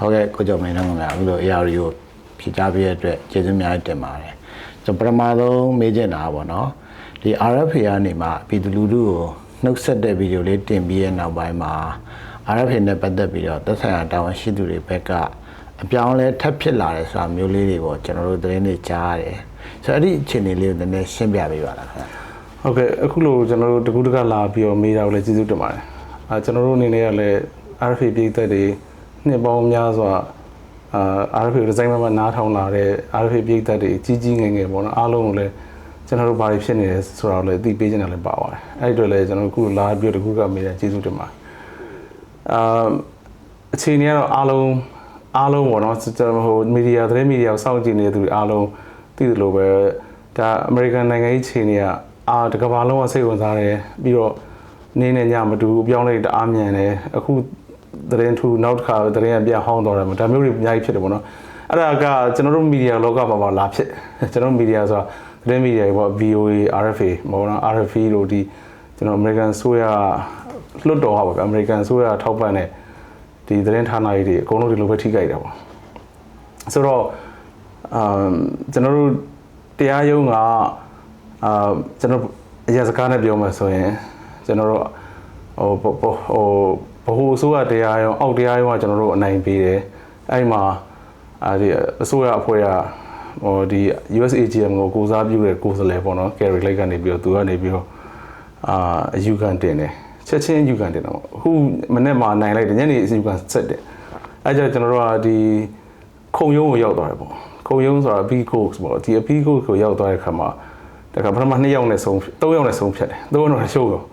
ဟုတ်ကဲ့ကိုကျော်မင်းတို့ကအခုလို AR ကိုဖြည့်ချပေးတဲ့အတွက်ကျေးဇူးများတင်ပါတယ်ကျွန်တော်ပထမဆုံးမေးချင်တာပေါ့နော်ဒီ RFA ကနေမှပြည်သူလူထုကိုနှုတ်ဆက်တဲ့ဗီဒီယိုလေးတင်ပြီးရဲ့နောက်ပိုင်းမှာ RFA နဲ့ပတ်သက်ပြီးတော့သက်ဆိုင်ရာတာဝန်ရှိသူတွေဘက်ကအပြောင်းအလဲထပ်ဖြစ်လာတယ်ဆိုတာမျိုးလေးတွေပေါ့ကျွန်တော်တို့သတင်းတွေကြားရတယ်ဆိုတော့အဲ့ဒီအခြေအနေလေးကိုနည်းနည်းရှင်းပြပေးပါလားခင်ဗျဟုတ်ကဲ့အခုလိုကျွန်တော်တို့တကူးတကလာပြီးတော့မေးတာကိုလည်းကျေးဇူးတင်ပါတယ်အာကျွန်တော်တို့အနေနဲ့ကလည်း RFA ပြည်သက်တွေ နှစ်ပေါင်းများစွာအာ RFA ဒီဇိုင်းမှာနားထောင်လာတဲ့ RFA ပြည်သက်တွေကြီးကြီးငယ်ငယ်ပေါ့နော်အားလုံးကိုလည်းကျွန်တော်တို့ဘာတွေဖြစ်နေလဲဆိုတာကိုလည်းသိပေးချင်တယ်လည်းပါပါတယ်အဲ့ဒီတော့လည်းကျွန်တော်တို့အခုလာပြီးတော့တကူးကမေးတာကျေးဇူးတင်ပါတယ်အာအခြေအနေကတော့အားလုံးအားလုံးပေါ့နော်ကျွန်တော်ဟိုမီဒီယာသတင်းမီဒီယာကိုစောင့်ကြည့်နေတဲ့သူတွေအားလုံးသိသလိုပဲဒါအမေရိကန်နိုင်ငံရေးအခြေအနေကအာတကဘာလုံးကစိတ်ဝင်စားတယ်ပြီးတော့နေနဲ့ညမတူဘူးအပြောင်းလဲတအားမြန်တယ်အခု သတင်းထူနောက်တစ်ခါသတင်းကပြန်ဟောင်းတော့တယ်ဒါမျိုးတွေအများကြီးဖြစ်တယ်ပေါ့နော်အဲ့ဒါကကျွန်တော်တို့မီဒီယာလောကမှာပါလာဖြစ်ကျွန်တော်တို့မီဒီယာဆိုတာသတင်းမီဒီယာတွေပေါ့ VOA RFA ပေါ့နော် RFA တို့ဒီကျွန်တော် American ဆိုရလွတ်တော်ဟာပေါ့ဗျ American ဆိုရထောက်ပံ့တဲ့ဒီသတင်းဌာနကြီးတွေအကုန်လုံးဒီလိုပဲထိကြိုက်တာပေါ့ဆိုတော့အမ်ကျွန်တော်တို့တရားရုံးကအာကျွန်တော်အရာစကားနဲ့ပြောမှဆိုရင်ကျွန်တော်တို့ဟိုဟို ဟိုဘ ਹੁ အစိုးရတရားရုံးအောက်တရားရုံးကကျွန်တော်တို့အနိုင်ပေးတယ်အဲ့မှာအဲဒီအစိုးရအဖွဲ့ကဟိုဒီ USAGM ကိုကိုစားပြုတဲ့ကိုယ်စားလှယ်ပေါ့နော် Kerry Lake ကနေပြီးတော့သူကနေပြီးတော့အာအယူခံတင်တယ်ချက်ချင်းအယူခံတင်တာပေါ့အခုမနေ့မှနိုင်လိုက်တယ်ညနေအယူခံဆက်တယ်အဲ့ကြကျွန်တော်တို့ကဒီခုံရုံးကိုရောက်သွားတယ်ပေါ့ခုံရုံးဆိုတာ B course ပေါ့ဒီ B course ကိုရောက်သွားတဲ့ခါမှာတခါပထမ2ယောက်နဲ့ဆုံး3ယောက်နဲ့ဆုံးဖြတ်တယ်3ယောက်နဲ့ရှုံးတော့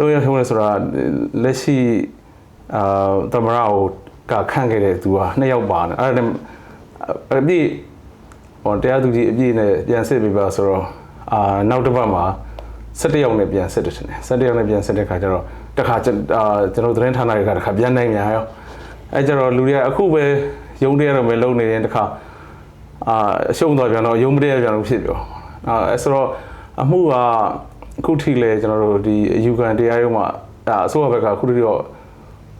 3ယောက်ရှုံးလဲဆိုတာလက်ရှိအာသမရကိုကခန့်ခဲ့တဲ့သူက2ယောက်ပါနေအဲ့ဒါနဲ့အပြည့်ဟောတရားသူကြီးအပြည့်နဲ့ပြန်စစ်ပေးပါဆိုတော့အာနောက်တစ်ပတ်မှာ17ယောက်နဲ့ပြန်စစ်တယ်ထင်တယ်17ယောက်နဲ့ပြန်စစ်တဲ့ခါကျတော့တခါအာကျွန်တော်သတင်းဌာနတွေကတခါပြန်နိုင်များရောအဲကျတော့လူတွေကအခုပဲရုံးတရားတော့ပဲလုံနေတယ်တခါအာအရှုံးတော့ပြန်တော့ရုံးမတရားပြန်လို့ဖြစ်ပြောအာအဲဆိုတော့အမှုက အခုထိလဲကျွန်တော်တို့ဒီအယူခံတရားရုံးမှာအာအစိုးရဘက်ကအခုထိတော့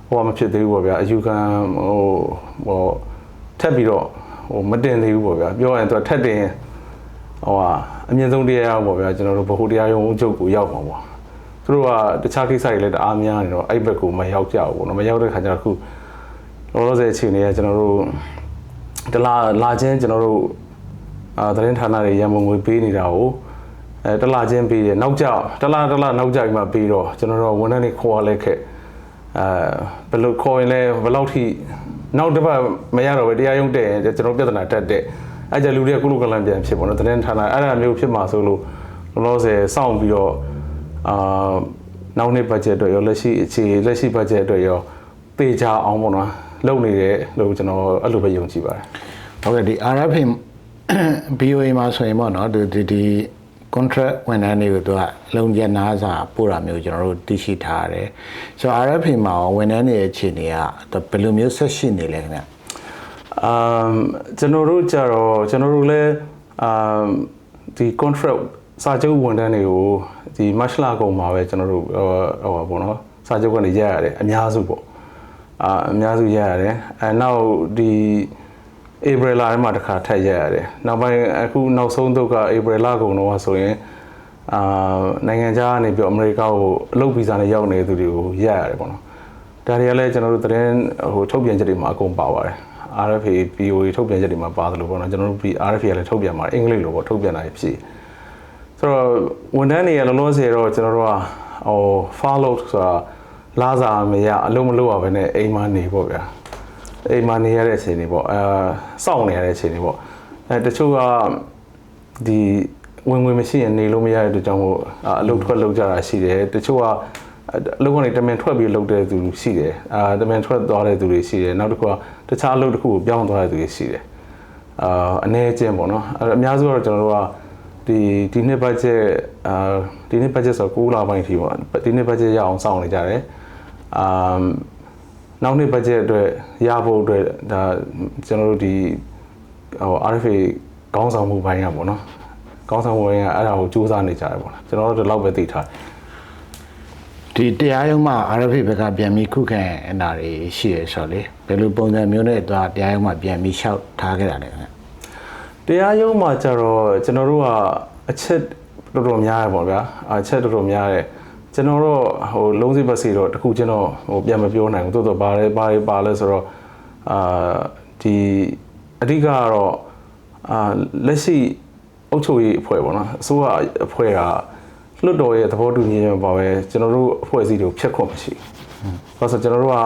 ဟိုမဖြစ်သေးဘူးပေါ့ဗျာအယူခံဟိုဟိုထပ်ပြီးတော့ဟိုမတင်သေးဘူးပေါ့ဗျာပြောရင်သူကထပ်တင်ရင်ဟိုဟာအမြင့်ဆုံးတရားပေါ့ဗျာကျွန်တော်တို့ဗဟုတရားရုံးအုပ်ချုပ်ကိုရောက်မှာပေါ့သူတို့ကတခြားကိစ္စတွေလည်းတအားများနေတော့အဲ့ဘက်ကိုမရောက်ကြဘူးပေါ့နော်မရောက်တဲ့ခါကျတော့အခုလောလောဆယ်အခြေအနေကကျွန်တော်တို့တလာလာချင်းကျွန်တော်တို့အာသတင်းဌာနတွေရန်ပုံငွေပေးနေတာကို အဲတလာချင်းပေးတယ်နောက်ကျတလာတလာနောက်ကျပြီးမှပေးတော့ကျွန်တော်တို့ဝန်ထမ်းတွေခေါ်ရလဲခက်အဲဘယ်လိုခေါ်ရင်လဲဘယ်လောက်ထိနောက်တစ်ပတ်မရတော့ပဲတရားရုံးတက်ရင်ကျွန်တော်ပြဿနာတက်တဲ့အဲ့ကြလူတွေကကုလကလန်ပြန်ဖြစ်ပေါ့နော်သတင်းဌာနအဲ့ဒါမျိုးဖြစ်မှာဆိုလို့လောလောဆယ်စောင့်ပြီးတော့အာနောက်နှစ်ဘတ်ဂျက်အတွက်ရောလက်ရှိအခြေလက်ရှိဘတ်ဂျက်အတွက်ရောတေချာအောင်ပေါ့နော်လုပ်နေတယ်လို့ကျွန်တော်အဲ့လိုပဲယုံကြည်ပါတယ်ဟုတ်ကဲ့ဒီ RFA BOA မှာဆိုရင်ပေါ့နော်ဒီဒီဒီ contract ဝန်ထမ်းတွေကိုသူကလုံကျန်နာစာပို့တာမျိုးကျွန်တော်တို့သိရှိထားရတယ်ဆိုတော့ RFA မှာရောဝန်ထမ်းတွေရဲ့အခြေအနေကဘယ်လိုမျိုးဆက်ရှိနေလဲခင်ဗျအမ်ကျွန်တော်တို့ကြတော့ကျွန်တော်တို့လည်းအမ်ဒီ contract စာချုပ်ဝန်ထမ်းတွေကိုဒီ match လကုန်မှာပဲကျွန်တော်တို့ဟိုဟိုပေါ့နော်စာချုပ်ကနေရက်ရတယ်အများစုပေါ့အာအများစုရက်ရတယ်အဲနောက်ဒီ April လထဲမှာတစ်ခါထပ်ရက်ရတယ်နောက်ပိုင်းအခုနောက်ဆုံးတော့က April လကုန်တော့ဆိုရင်အာနိုင်ငံခြားကနေပြီးအမေရိကကိုအလုပ်ဗီဇာနဲ့ရောက်နေတဲ့သူတွေကိုရက်ရတယ်ပေါ့နော်ဒါတွေကလည်းကျွန်တော်တို့သတင်းဟိုထုတ်ပြန်ချက်တွေမှာအကုန်ပါပါတယ် RFA POA ထုတ်ပြန်ချက်တွေမှာပါတယ်လို့ပေါ့နော်ကျွန်တော်တို့ RFA ကလည်းထုတ်ပြန်ပါတယ်အင်္ဂလိပ်လိုပေါ့ထုတ်ပြန်တာဖြစ်ဆိုတော့ဝန်ထမ်းတွေကလောလောဆယ်တော့ကျွန်တော်တို့ကဟို follow ဆိုတာလာစာမရအလုံးမလို့ရဘဲနဲ့အိမ်မှာနေပေါ့ဗျာ အိမ်မှာနေရတဲ့အချိန်တွေပေါ့အဲစောင့်နေရတဲ့အချိန်တွေပေါ့အဲတချို့ကဒီဝင်ဝင်မရှိရင်နေလို့မရတဲ့အတွက်ကြောင့်မို့အလုပ်ထွက်လုပ်ကြတာရှိတယ်တချို့ကအလုပ်ကနေတမင်ထွက်ပြီးလုပ်တဲ့သူရှိတယ်အာတမင်ထွက်သွားတဲ့သူတွေရှိတယ်နောက်တစ်ခုကတခြားအလုပ်တစ်ခုကိုပြောင်းသွားတဲ့သူတွေရှိတယ်အာအနေအချင်းပေါ့နော်အဲ့အများစုကတော့ကျွန်တော်တို့ကဒီဒီနှစ်ဘတ်ဂျက်အာဒီနှစ်ဘတ်ဂျက်ဆို9လပိုင်းထိပေါ့ဒီနှစ်ဘတ်ဂျက်ရအောင်စောင့်နေကြတယ်အာ နောက်နှစ်ဘတ်ဂျက်အတွက်ရဖို့အတွက်ဒါကျွန်တော်တို့ဒီဟို RFA ခေါင်းဆောင်မှုပိုင်းကပေါ့နော်ခေါင်းဆောင်မှုပိုင်းကအဲ့ဒါကိုစူးစမ်းနေကြတယ်ပေါ့နော်ကျွန်တော်တို့ဒီလောက်ပဲသိထားတယ်ဒီဒီတရားရုံးမှာ RFA ဘက်ကပြန်ပြီးခုခံအနာတွေရှိရဆိုတော့လေဘယ်လိုပုံစံမျိုးနဲ့သွားတရားရုံးမှာပြန်ပြီးလျှောက်ထားခဲ့တာလဲခင်ဗျတရားရုံးမှာကျတော့ကျွန်တော်တို့ကအချက်တော်တော်များရပေါ့ဗျာအချက်တော်တော်များတယ် ကျွန်တော်တို့ဟိုလုံးစိပတ်စီတော့တခုကျွန်တော်ဟိုပြန်မပြောနိုင်ဘူးတိုးတော့ဘာလဲဘာလဲပါလဲဆိုတော့အာဒီအဓိကကတော့အာလက်ရှိအုပ်ချုပ်ရေးအဖွဲ့ပေါ့နော်အစိုးရအဖွဲ့ကလွတ်တော်ရဲ့သဘောတူညီချက်မှာပါပဲကျွန်တော်တို့အဖွဲ့အစည်းတွေကိုဖျက်ခွင့်မရှိဘူး။ဘာလို့ဆိုကျွန်တော်တို့က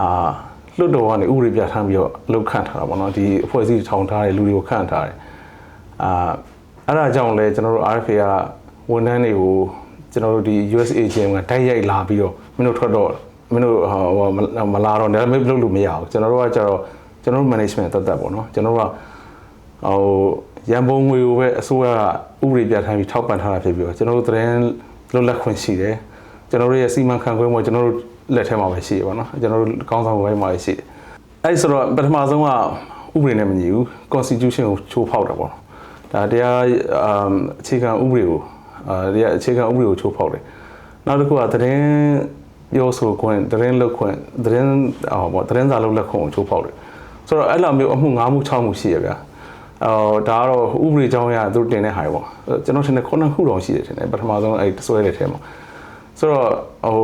အာလွတ်တော်ကနေဥပဒေပြဋ္ဌာန်းပြီးတော့အလုပ်ခန့်ထားတာပေါ့နော်ဒီအဖွဲ့အစည်းထောင်ထားတဲ့လူတွေကိုခန့်ထားတယ်။အာအဲ့ဒါကြောင့်လဲကျွန်တော်တို့ RFA ကဝန်ထမ်းတွေကို ကျွန်တော်တို့ဒီ USA ချင်းကတိုက်ရိုက်လာပြီးတော့မင်းတို့ထွက်တော့မင်းတို့ဟိုမလာတော့လည်းမလုပ်လို့မရဘူးကျွန်တော်တို့ကကျတော့ကျွန်တော်တို့ management တက်တက်ပေါ့နော်ကျွန်တော်တို့ကဟိုရန်ပုံငွေကိုပဲအစိုးရကဥပဒေပြဋ္ဌာန်းပြီးထောက်ပံ့ထားတာဖြစ်ပြီးတော့ကျွန်တော်တို့သတင်းလွတ်လပ်ခွင့်ရှိတယ်ကျွန်တော်တို့ရဲ့စီမံခန့်ခွဲမှုကျွန်တော်တို့လက်ထဲမှာပဲရှိရပါတော့ကျွန်တော်တို့ကောင်းဆောင်ဘက်မှာပဲရှိတယ်အဲဒီဆိုတော့ပထမဆုံးကဥပဒေနဲ့မညီဘူး constitution ကိုချိုးဖောက်တာပေါ့ဒါတရားအမ်အခြေခံဥပဒေကို အာတရားအခြေခံဥပဒေကိုချိုးဖောက်တယ်နောက်တစ်ခုကသတင်းပြောဆိုခွင့်သတင်းလုပ်ခွင့်သတင်းဟောပေါ့သတင်းစာလုပ်လက်ခွင့်ကိုချိုးဖောက်တယ်ဆိုတော့အဲ့လိုမျိုးအမှု၅မှု၆မှုရှိရဗျာအော်ဒါကတော့ဥပဒေကြောင်းအရသူတို့တင်တဲ့ဟာတွေပေါ့ကျွန်တော်ထင်တယ်ခုနှစ်ခုတောင်ရှိတယ်ထင်တယ်ပထမဆုံးအဲ့ဆွဲတဲ့ထဲမှာဆိုတော့ဟို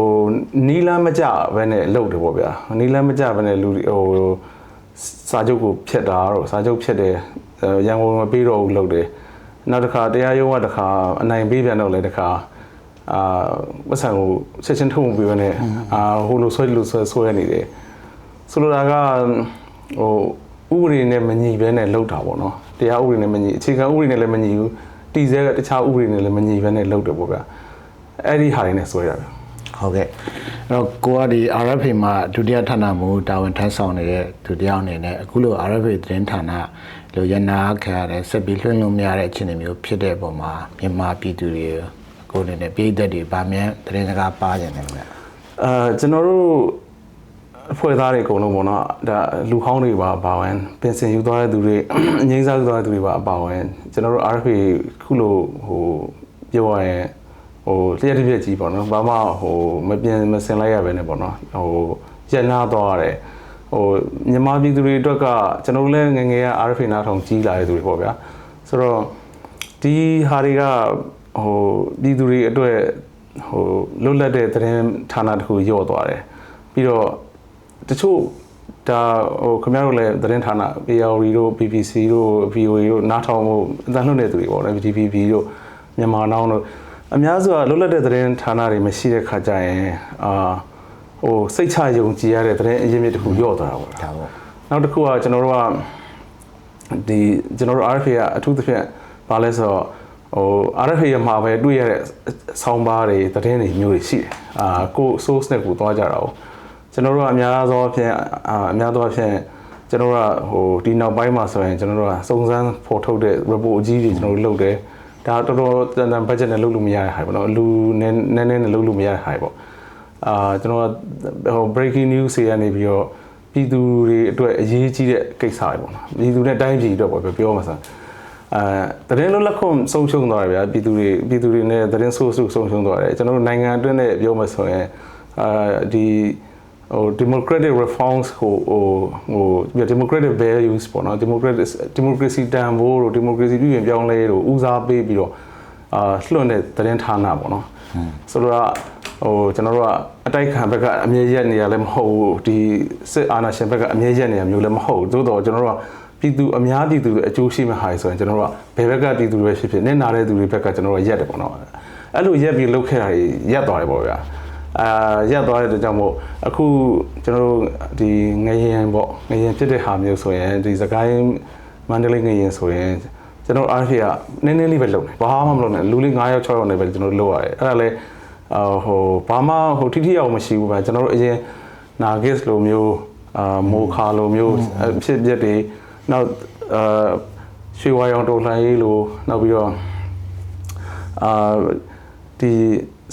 နီလန်းမကြဘဲနဲ့လုပ်တယ်ပေါ့ဗျာနီလန်းမကြဘဲနဲ့လူတွေဟိုစာချုပ်ကိုဖျက်တာတော့စာချုပ်ဖျက်တယ်ရန်ကုန်မပေးတော့ဘူးလုပ်တယ် နောက်တစ်ခါတရားရုံးကတစ်ခါအနိုင်ပေးပြန်တော့လေတစ်ခါအာပတ်စံကိုချက်ချင်းထုတ်မပေးဘဲနဲ့အာဟိုလိုဆွဲလိုဆွဲဆွဲနေတယ်ဆိုလိုတာကဟိုဥပဒေနဲ့မညီဘဲနဲ့လှုပ်တာပေါ့နော်တရားဥပဒေနဲ့မညီအခြေခံဥပဒေနဲ့လည်းမညီဘူးတည်ဆဲကတခြားဥပဒေနဲ့လည်းမညီဘဲနဲ့လှုပ်တယ်ပေါ့ဗျာအဲ့ဒီဟာတွေနဲ့ဆွဲတာဗျဟုတ်ကဲ့အဲ့တော့ကိုကဒီ RFA မှာဒုတိယဌာနမှတာဝန်ထမ်းဆောင်နေတဲ့သူတယောက်အနေနဲ့အခုလို RFA သတင်းဌာန လိုရနာခံရတဲ့ဆက်ပြီးလွှင့်လို့မရတဲ့အခြေအနေမျိုးဖြစ်တဲ့ပုံမှာမြန်မာပြည်သူတွေကိုအနေနဲ့ပြည်သက်တွေဗာမြန်သတင်းစကားပါကြတယ်ခင်ဗျအာကျွန်တော်တို့အဖွဲ့သားတွေအကုန်လုံးပေါ့နော်ဒါလူဟောင်းတွေပါပါဝင်ပင်စင်ယူသွားတဲ့သူတွေအငိမ့်စားယူသွားတဲ့သူတွေပါအပါဝင်ကျွန်တော်တို့ RFA ခုလိုဟိုပြောရရင်ဟိုလျှက်တစ်ပြက်ကြီးပေါ့နော်ဘာမှဟိုမပြင်မစင်လိုက်ရပဲနဲ့ပေါ့နော်ဟိုရန်နာသွားရတယ် ဟိုမြန်မာပြည်သူတွေအတွက်ကကျွန်တော်တို့လည်းငယ်ငယ်က RFA နားထောင်ကြီးလာတဲ့သူတွေပေါ့ဗျာဆိုတော့ဒီဟာတွေကဟိုပြည်သူတွေအတွက်ဟိုလွတ်လပ်တဲ့သတင်းဌာနတစ်ခုညော့သွားတယ်ပြီးတော့တချို့ဒါဟိုခင်ဗျားတို့လည်းသတင်းဌာန PRO တို့ BBC တို့ VOA တို့နားထောင်မှုအသံလွှင့်တဲ့သူတွေပေါ့နော် DPP တို့မြန်မာနောင်တို့အများစုကလွတ်လပ်တဲ့သတင်းဌာနတွေမရှိတဲ့ခါကျရင်အာ ဟိုစိတ်ချယုံကြည်ရတဲ့သတင်းအရင်းမြစ်တစ်ခုညော့သွားတာပေါ့ဒါပေါ့နောက်တစ်ခုကကျွန်တော်တို့ကဒီကျွန်တော်တို့ RFA ကအထူးသဖြင့်ဘာလဲဆိုတော့ဟို RFA ရမှာပဲတွေ့ရတဲ့ဆောင်းပါးတွေသတင်းတွေမျိုးတွေရှိတယ်အာကို source နဲ့ကိုသွားကြတာ哦ကျွန်တော်တို့ကအများသောအဖြစ်အာအများသောအဖြစ်ကျွန်တော်တို့ကဟိုဒီနောက်ပိုင်းမှာဆိုရင်ကျွန်တော်တို့ကစုံစမ်းဖော်ထုတ်တဲ့ report အကြီးတွေကျွန်တော်တို့လုပ်တယ်ဒါတော်တော်တန်တန် budget နဲ့လုပ်လို့မရတဲ့ဟာပေါ့နော်လူနည်းနည်းနည်းနဲ့လုပ်လို့မရတဲ့ဟာပေါ့ အာကျွန်တော်ကဟို breaking news တွေကနေပြီးတော့ပြည်သူတွေအတွက်အရေးကြီးတဲ့ကိစ္စတွေပေါ့နော်ပြည်သူနဲ့တိုင်းပြည်အတွက်ပေါ့ပြောမှာဆိုအဲသတင်းလွတ်လပ်ခွင့်ဆုံးရှုံးသွားတယ်ဗျာပြည်သူတွေပြည်သူတွေနဲ့သတင်းဆိုးဆိုးဆုံးရှုံးသွားတယ်ကျွန်တော်တို့နိုင်ငံအတွင်းနဲ့ပြောမှာဆိုရင်အာဒီဟို democratic reforms ကိုဟိုဟို democratic values ပေါ့နော် democratic democracy တန်ဖိုးတို့ democracy ပြည်ပြင်ပြောင်းလဲတို့ဦးစားပေးပြီးတော့အာလွှင့်တဲ့သတင်းဌာနပေါ့နော်ဆိုတော့ ဟိုကျွန်တော်တို့ကအတိုက်ခံဘက်ကအမြဲရက်နေရလည်းမဟုတ်ဘူးဒီစစ်အာဏာရှင်ဘက်ကအမြဲရက်နေရမျိုးလည်းမဟုတ်ဘူးသို့တော့ကျွန်တော်တို့ကပြည်သူအများပြည်သူတွေအကျိုးရှိမဲ့ဟာတွေဆိုရင်ကျွန်တော်တို့ကဘယ်ဘက်ကပြည်သူတွေပဲဖြစ်ဖြစ်နဲ့နာတဲ့သူတွေဘက်ကကျွန်တော်တို့ရက်တယ်ပေါ့နော်အဲ့လိုရက်ပြီးလှုပ်ခဲ့တာတွေရက်သွားတယ်ပေါ့ဗျာအာရက်သွားတဲ့အတွက်ကြောင့်မို့အခုကျွန်တော်တို့ဒီငရင်ပေါ့ငရင်ဖြစ်တဲ့ဟာမျိုးဆိုရင်ဒီစကိုင်းမန္တလေးငရင်ဆိုရင်ကျွန်တော် RFA ကနည်းနည်းလေးပဲလုပ်တယ်ဘာမှမလုပ်နဲ့လူလေး9ယောက်6ယောက်နဲ့ပဲကျွန်တော်တို့လုပ်ရတယ်အဲ့ဒါလည်းအာ ဟိုဘာမှဟိုထိထိရောက်မရှိဘူးဗျကျွန်တော်တို့အရင်နာဂစ်လိုမျိုးအာမိုခါလိုမျိုးဖြစ်ပြတွေနောက်အာရွှေဝါရောင်တော်လှန်ရေးလိုနောက်ပြီးတော့အာဒီ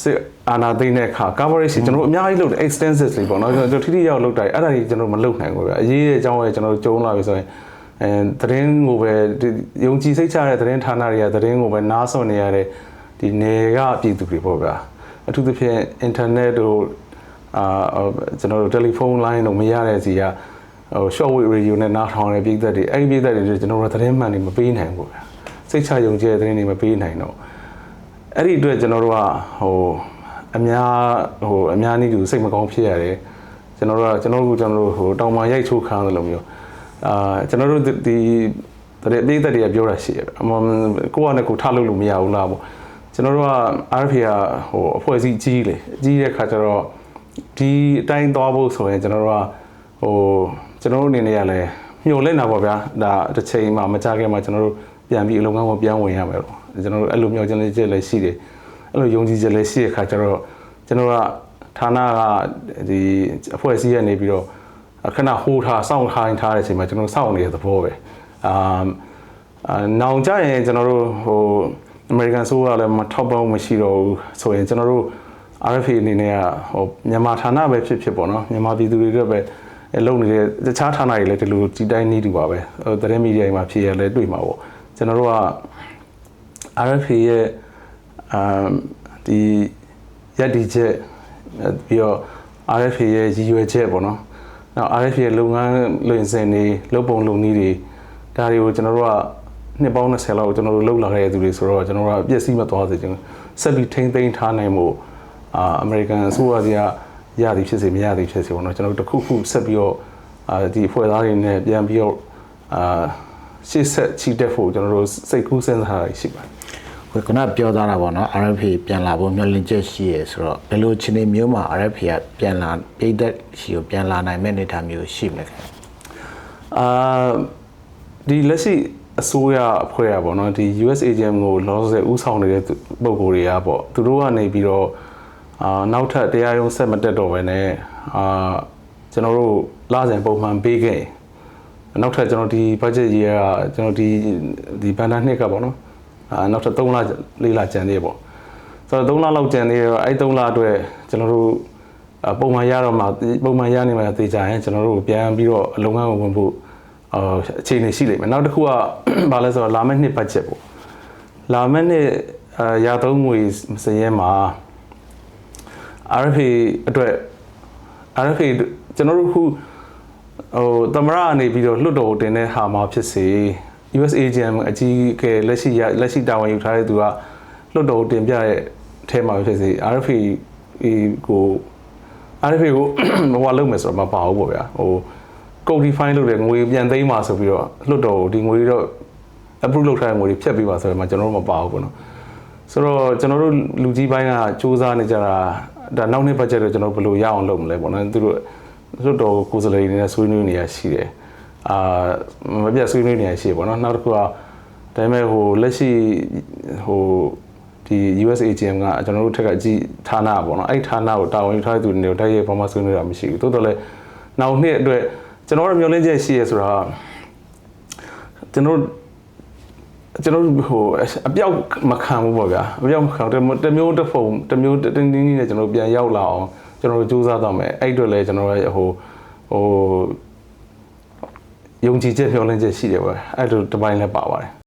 စစ်အာနာသိမ့်တဲ့အခါ coverage ကျွန်တော်တို့အများကြီးလုပ်တယ် extensively ပေါ့နော်ကျွန်တော်ထိထိရောက်လုပ်တာအဲ့ဒါကြီးကျွန်တော်မလုပ်နိုင်ဘူးဗျာအရေးရဲ့အကြောင်းရဲ့ကျွန်တော်ကျုံးလာပြီဆိုရင်အဲသတင်းကိုပဲယုံကြည်စိတ်ချတဲ့သတင်းဌာနတွေကသတင်းကိုပဲနားစွင့်နေရတဲ့ဒီနယ်ကပြည်သူတွေပေါ့ဗျာ အထူးသဖြင့် internet တို့အာကျွန်တော်တို့ telephone line တို့မရတဲ့စီကဟို short wave radio နဲ့နားထောင်တဲ့ပြည်သက်တွေအဲ့ဒီပြည်သက်တွေကျွန်တော်တို့သတင်းမှန်တွေမပေးနိုင်ဘူးဗျာစိတ်ချယုံကြည်တဲ့သတင်းတွေမပေးနိုင်တော့အဲ့ဒီအတွက်ကျွန်တော်တို့ကဟိုအများဟိုအများနည်းတူစိတ်မကောင်းဖြစ်ရတယ်ကျွန်တော်တို့ကကျွန်တော်တို့ကျွန်တော်တို့ဟိုတောင်မှရိုက်ချိုးခံတယ်လို့မျိုးအာကျွန်တော်တို့ဒီတရေအသေးသက်တွေကပြောတာရှိတယ်အမကိုကလည်းကိုထားလို့လို့မရဘူးလားပေါ့ ကျွန်တော်တို့က RFA ကဟိုအဖွဲ့အစည်းကြီးလေကြီးတဲ့ခါကျတော့ဒီအတိုင်းသွားဖို့ဆိုရင်ကျွန်တော်တို့ကဟိုကျွန်တော်တို့အနေနဲ့ကလည်းညှို့လက်နာပါဗျာဒါတစ်ချိန်မှမကြခင်မှာကျွန်တော်တို့ပြန်ပြီးအလုပ်ငန်းကိုပြန်ဝင်ရမယ်လို့ကျွန်တော်တို့အဲ့လိုမျိုးကျွန်တော်ချက်လည်းရှိတယ်အဲ့လိုယုံကြည်ချက်လည်းရှိတဲ့ခါကျတော့ကျွန်တော်တို့ကဌာနကဒီအဖွဲ့အစည်းကနေပြီးတော့ခဏဟိုးထားစောင့်ခိုင်းထားတဲ့အချိန်မှာကျွန်တော်စောင့်နေတဲ့သဘောပဲအာအာနောင်ကြရင်ကျွန်တော်တို့ဟို American ဆိုးကလည်းမထောက်ပံ့မရှိတော့ဘူးဆိုရင်ကျွန်တော်တို့ RFA အနေနဲ့ကဟိုမြန်မာဌာနပဲဖြစ်ဖြစ်ပေါ့နော်မြန်မာပြည်သူတွေအတွက်ပဲအဲလုပ်နေတဲ့တခြားဌာနတွေလည်းဒီလိုဒီတိုင်းနေတူပါပဲဟိုသတင်းမီဒီယာတွေမှာဖြစ်ရလဲတွေ့မှာပေါ့ကျွန်တော်တို့က RFA ရဲ့အမ်ဒီရက်ဒီချက်ပြီးတော့ RFA ရဲ့ရည်ရွယ်ချက်ပေါ့နော်နောက် RFA ရဲ့လုပ်ငန်းလွင်စင်တွေလုပ်ပုံလုပ်နည်းတွေဒါတွေကိုကျွန်တော်တို့က နှစ်ပေါင်း20လောက်ကျွန်တော်တို့လုပ်လာခဲ့တဲ့သူတွေဆိုတော့ကျွန်တော်တို့ကပြည့်စည်မသွားစေချင်ဘူးဆက်ပြီးထိမ့်သိမ်းထားနိုင်မှုအာအမေရိကန်အစိုးရစီကရသည်ဖြစ်စေမရသည်ဖြစ်စေပေါ့နော်ကျွန်တော်တို့တစ်ခုခုဆက်ပြီးတော့အာဒီဖွဲ့သားတွေနဲ့ပြန်ပြီးတော့အာရှေ့ဆက်ချီတက်ဖို့ကျွန်တော်တို့စိတ်ကူးစဉ်းစားရရှိပါတယ်ဝေကနပြောသားတာပေါ့နော် RFA ပြန်လာဖို့မျှော်လင့်ချက်ရှိရဆိုတော့ဘယ်လိုအခြေအနေမျိုးမှာ RFA ကပြန်လာပြည်သက်ရှိကိုပြန်လာနိုင်မဲ့အနေအထားမျိုးရှိမလဲခင်ဗျအာဒီလက်ရှိ အစိုးရအဖွဲ့ရပေါ့နော်ဒီ USAGM ကိုလောလောဆယ်ဥဆောင်နေတဲ့သူပုံကိုယ်တွေကပေါ့သူတို့ကနေပြီးတော့အာနောက်ထပ်တရားရုံးဆက်မတက်တော့ဘဲနဲ့အာကျွန်တော်တို့လစဉ်ပုံမှန်ပေးခဲ့နောက်ထပ်ကျွန်တော်ဒီ budget year ကကျွန်တော်ဒီဒီဘန်နာနှစ်ကပေါ့နော်အာနောက်ထပ်3လ4လကျန်သေးတယ်ပေါ့ဆိုတော့3လလောက်ကျန်သေးတော့အဲ့3လအတွက်ကျွန်တော်တို့အာပုံမှန်ရတော့မှပုံမှန်ရနေမှသေချာရင်ကျွန်တော်တို့ပြန်ပြီးတော့အလုံးငန်းကိုဝင်ဖို့ အာအခြေအနေရှိလိမ့်မယ်နောက်တစ်ခုကဘာလဲဆိုတော့လာမယ့်နှစ် budget ပေါ့လာမယ့်နှစ်အာရာသုံးငွေစည်ရဲမှာ RFA အတွက် RFA ကျွန်တော်တို့ခုဟိုသမရအနေပြီးတော့လွတ်တော်တင်တဲ့ဟာမှာဖြစ်စေ USAGM အကြီးအကဲလက်ရှိရလက်ရှိတာဝန်ယူထားတဲ့သူကလွတ်တော်တင်ပြတဲ့အထဲမှာဖြစ်စေ RFA ကို RFA ကိုဟိုလုံးမယ်ဆိုတော့မပါဘူးပေါ့ဗျာဟို code define လုပ်တဲ့ငွေပြန်သိမ်းမှာဆိုပြီးတော့လွတ်တော်ဒီငွေတွေတော့ approve လုပ်ထားတဲ့ငွေတွေဖြတ်ပြီးပါဆိုတော့မှကျွန်တော်တို့မပါဘူးပေါ့နော်ဆိုတော့ကျွန်တော်တို့လူကြီးပိုင်းကစူးစမ်းနေကြတာဒါနောက်နှစ်ဘတ်ဂျက်တော့ကျွန်တော်ဘယ်လိုရအောင်လုပ်မလဲပေါ့နော်သူတို့သူတို့ကိုယ်စားလှယ်တွေနဲ့ဆွေးနွေးနေရရှိတယ်အာမပြတ်ဆွေးနွေးနေရရှိတယ်ပေါ့နော်နောက်တစ်ခုကဒါပေမဲ့ဟိုလက်ရှိဟိုဒီ USAGM ကကျွန်တော်တို့ထက်ကအကြီးဌာနပေါ့နော်အဲ့ဌာနကိုတာဝန်ယူထားတဲ့သူတွေတိုက်ရိုက်ဘာမှဆွေးနွေးတာမရှိဘူးတိုးတော်လဲနောက်နှစ်အတွက် ကျွန်တော်တို့မျှော်လင့်ချက်ရှိရဆိုတာကျွန်တော်တို့ကျွန်တော်တို့ဟိုအပြောက်မခံဘူးပေါ့ဗျာအပြောက်မခံတစ်တစ်မျိုးတစ်ဖုံတစ်မျိုးတင်းတင်းနဲ့ကျွန်တော်ပြန်ရောက်လာအောင်ကျွန်တော်တို့စူးစမ်းတော့မယ်အဲ့အတွက်လည်းကျွန်တော်ရဲ့ဟိုဟိုယုံကြည်ချက်မျှော်လင့်ချက်ရှိတယ်ပေါ့အဲ့လိုတစ်ပိုင်းလည်းပါပါတယ်